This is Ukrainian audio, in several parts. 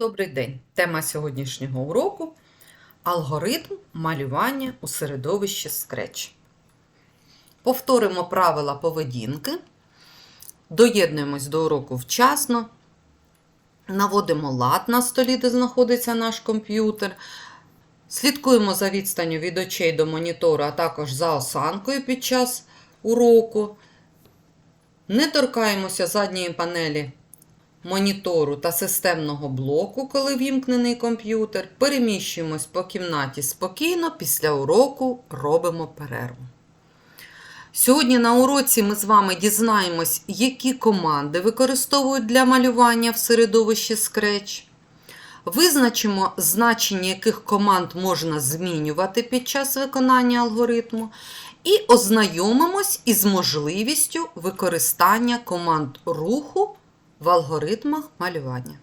Добрий день! Тема сьогоднішнього уроку алгоритм малювання у середовищі Scratch. Повторимо правила поведінки, доєднуємось до уроку вчасно, наводимо лад на столі, де знаходиться наш комп'ютер, слідкуємо за відстанню від очей до монітору, а також за осанкою під час уроку. Не торкаємося задньої панелі монітору та системного блоку, коли вімкнений комп'ютер. Переміщуємось по кімнаті спокійно, після уроку робимо перерву. Сьогодні на уроці ми з вами дізнаємось, які команди використовують для малювання в середовищі Scratch. Визначимо значення, яких команд можна змінювати під час виконання алгоритму, і ознайомимось із можливістю використання команд руху в алгоритмах малювання.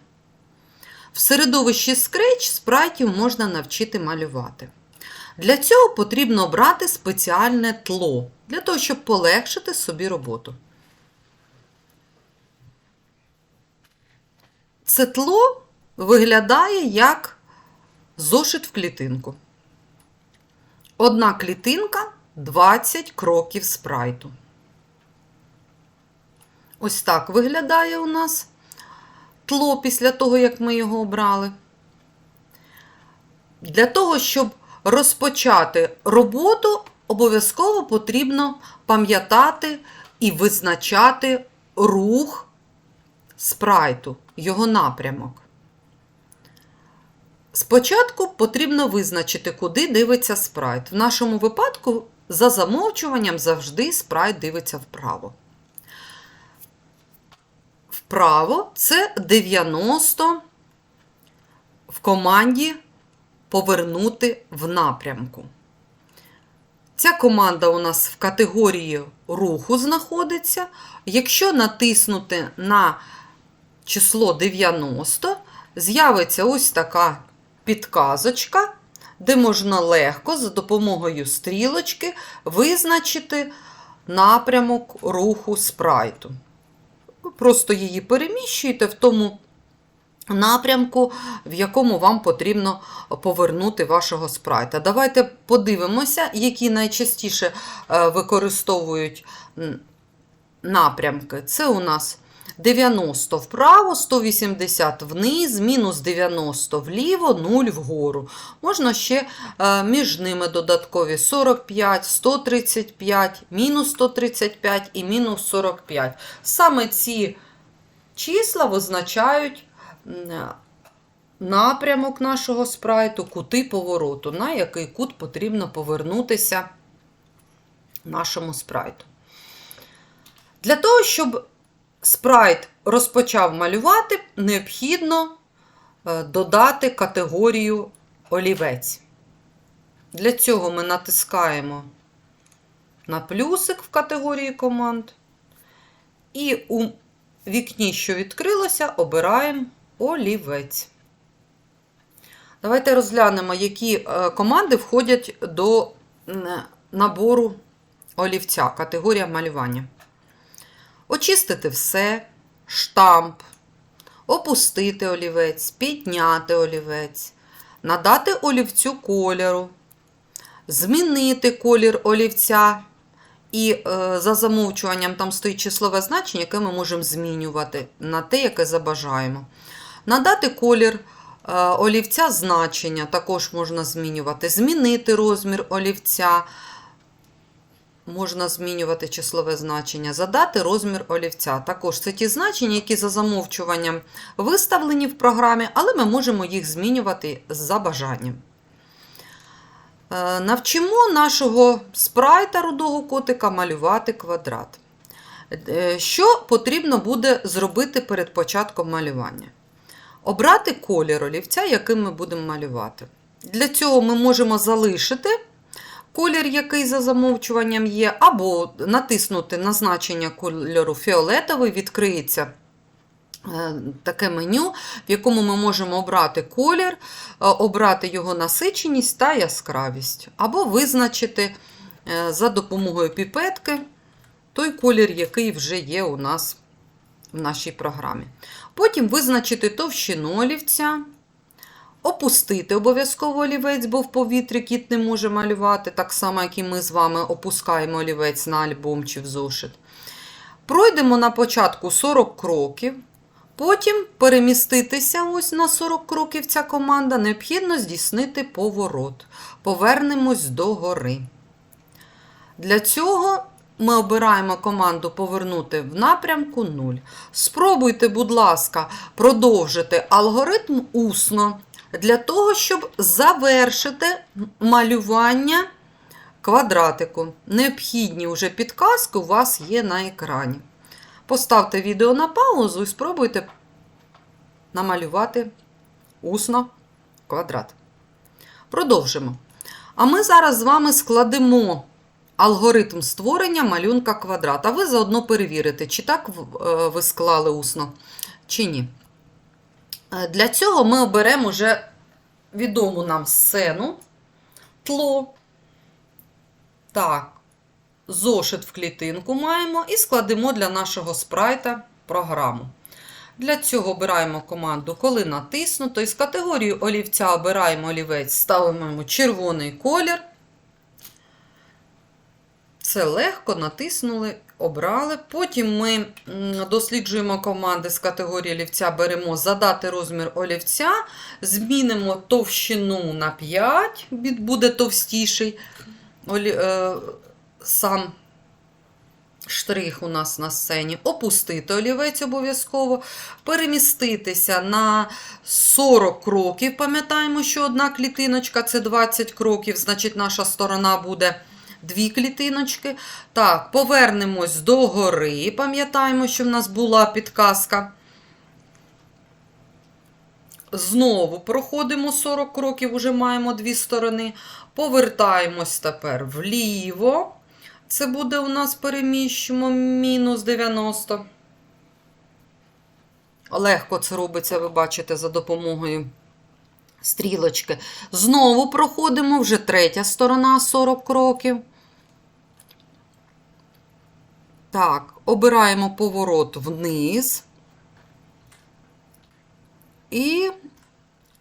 В середовищі Scratch спрайтів можна навчити малювати. Для цього потрібно обрати спеціальне тло, для того, щоб полегшити собі роботу. Це тло виглядає як зошит в клітинку. Одна клітинка 20 кроків спрайту. Ось так виглядає у нас тло після того, як ми його обрали. Для того, щоб розпочати роботу, обов'язково потрібно пам'ятати і визначати рух спрайту, його напрямок. Спочатку потрібно визначити, куди дивиться спрайт. В нашому випадку, за замовчуванням, завжди спрайт дивиться вправо. Вправо це 90 в команді повернути в напрямку. Ця команда у нас в категорії руху знаходиться. Якщо натиснути на число 90, з'явиться ось така підказочка, де можна легко за допомогою стрілочки визначити напрямок руху спрайту. Просто її переміщуєте в тому напрямку, в якому вам потрібно повернути вашого спрайта. Давайте подивимося, які найчастіше е, використовують напрямки. Це у нас 90 вправо, 180 вниз, мінус 90 вліво, 0 вгору. Можна ще е, між ними додаткові 45, 135, мінус 135 і мінус 45. Саме ці числа визначають напрямок нашого спрайту, кути повороту, на який кут потрібно повернутися нашому спрайту. Для того, щоб спрайт розпочав малювати, необхідно е, додати категорію олівець. Для цього ми натискаємо на плюсик в категорії команд. І у вікні, що відкрилося, обираємо олівець. Давайте розглянемо, які е, команди входять до набору олівця, категорія малювання. Очистити все, штамп, опустити олівець, підняти олівець, надати олівцю кольору, змінити колір олівця. І е, за замовчуванням там стоїть числове значення, яке ми можемо змінювати на те, яке забажаємо. Надати колір е, олівця значення також можна змінювати. Змінити розмір олівця, можна змінювати числове значення, задати розмір олівця. Також це ті значення, які за замовчуванням виставлені в програмі, але ми можемо їх змінювати за бажанням. Е, навчимо нашого спрайта рудого котика малювати квадрат. Е, що потрібно буде зробити перед початком малювання? Обрати колір олівця, яким ми будемо малювати. Для цього ми можемо залишити колір, який за замовчуванням є, або натиснути на значення кольору фіолетовий, відкриється е, таке меню, в якому ми можемо обрати колір, е, обрати його насиченість та яскравість, або визначити е, за допомогою піпетки той колір, який вже є у нас в нашій програмі. Потім визначити товщину олівця. Опустити обов'язково олівець, бо в повітрі кіт не може малювати, так само, як і ми з вами опускаємо олівець на альбом чи в зошит. Пройдемо на початку 40 кроків. Потім переміститися ось на 40 кроків ця команда, необхідно здійснити поворот. Повернемось до гори. Для цього ми обираємо команду повернути в напрямку 0. Спробуйте, будь ласка, продовжити алгоритм усно для того, щоб завершити малювання квадратику. Необхідні вже підказки у вас є на екрані. Поставте відео на паузу і спробуйте намалювати усно квадрат. Продовжимо. А ми зараз з вами складемо алгоритм створення малюнка квадрата. Ви заодно перевірите, чи так е, ви склали усно, чи ні. Е, Для цього ми оберемо вже відому нам сцену, тло. Так, зошит в клітинку маємо і складемо для нашого спрайта програму. Для цього обираємо команду, коли натиснуто. Із категорії олівця обираємо олівець, ставимо червоний колір. Це легко натиснули, обрали. Потім ми досліджуємо команди з категорії олівця, беремо задати розмір олівця, змінимо товщину на 5, буде товстіший е... сам штрих у нас на сцені, опустити олівець обов'язково, переміститися на 40 кроків. Пам'ятаємо, що одна клітиночка це 20 кроків, значить, наша сторона буде. Дві клітиночки. Так, повернемось до гори. Пам'ятаємо, що в нас була підказка. Знову проходимо 40 кроків, вже маємо дві сторони. Повертаємось тепер вліво. Це буде у нас переміщуємо мінус 90. Легко це робиться, ви бачите, за допомогою стрілочки. Знову проходимо вже третя сторона 40 кроків. Так, обираємо поворот вниз. І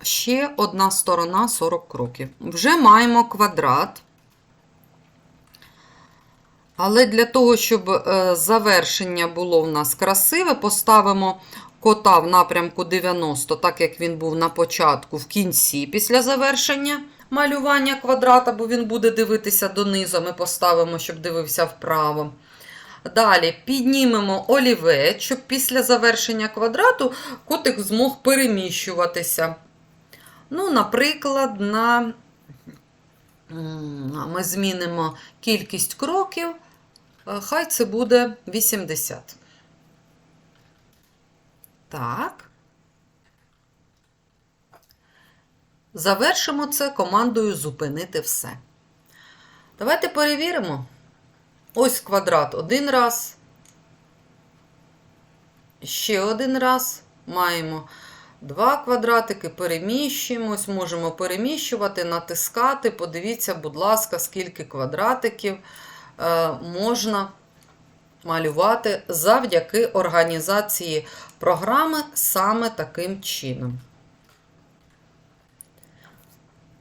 ще одна сторона 40 кроків. Вже маємо квадрат. Але для того, щоб е, завершення було в нас красиве, поставимо кота в напрямку 90, так як він був на початку, в кінці, після завершення малювання квадрата, бо він буде дивитися донизу, ми поставимо, щоб дивився вправо. Далі піднімемо олівець, щоб після завершення квадрату котик змог переміщуватися. Ну, Наприклад, на... ми змінимо кількість кроків, хай це буде 80. Так. Завершимо це командою зупинити все. Давайте перевіримо. Ось квадрат один раз. Ще один раз. Маємо два квадратики, переміщуємось, можемо переміщувати, натискати. Подивіться, будь ласка, скільки квадратиків е, можна малювати завдяки організації програми саме таким чином.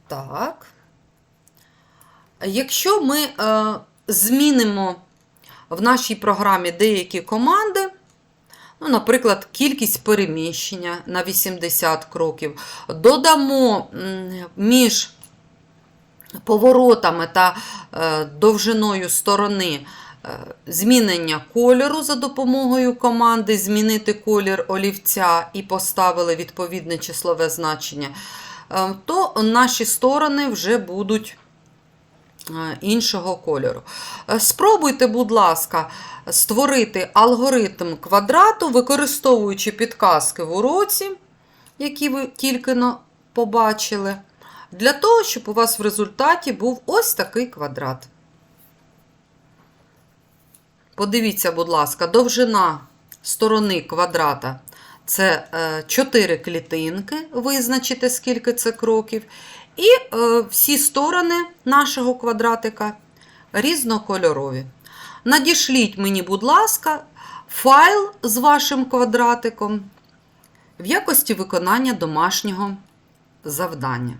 Так. Якщо ми е, змінимо в нашій програмі деякі команди, ну, наприклад, кількість переміщення на 80 кроків, додамо між поворотами та е, довжиною сторони змінення кольору за допомогою команди, змінити колір олівця і поставили відповідне числове значення, е, то наші сторони вже будуть іншого кольору. Спробуйте, будь ласка, створити алгоритм квадрату, використовуючи підказки в уроці, які ви тільки побачили, для того, щоб у вас в результаті був ось такий квадрат. Подивіться, будь ласка, довжина сторони квадрата це 4 клітинки, визначите, скільки це кроків. І е, всі сторони нашого квадратика різнокольорові. Надішліть мені, будь ласка, файл з вашим квадратиком. в якості виконання домашнього завдання.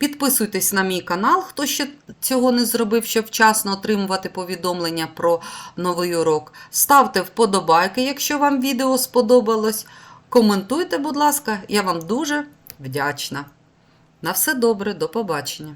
Підписуйтесь на мій канал, хто ще цього не зробив, щоб вчасно отримувати повідомлення про новий урок. Ставте вподобайки, якщо вам відео сподобалось. Коментуйте, будь ласка, я вам дуже вдячна. На все добре, до побачення!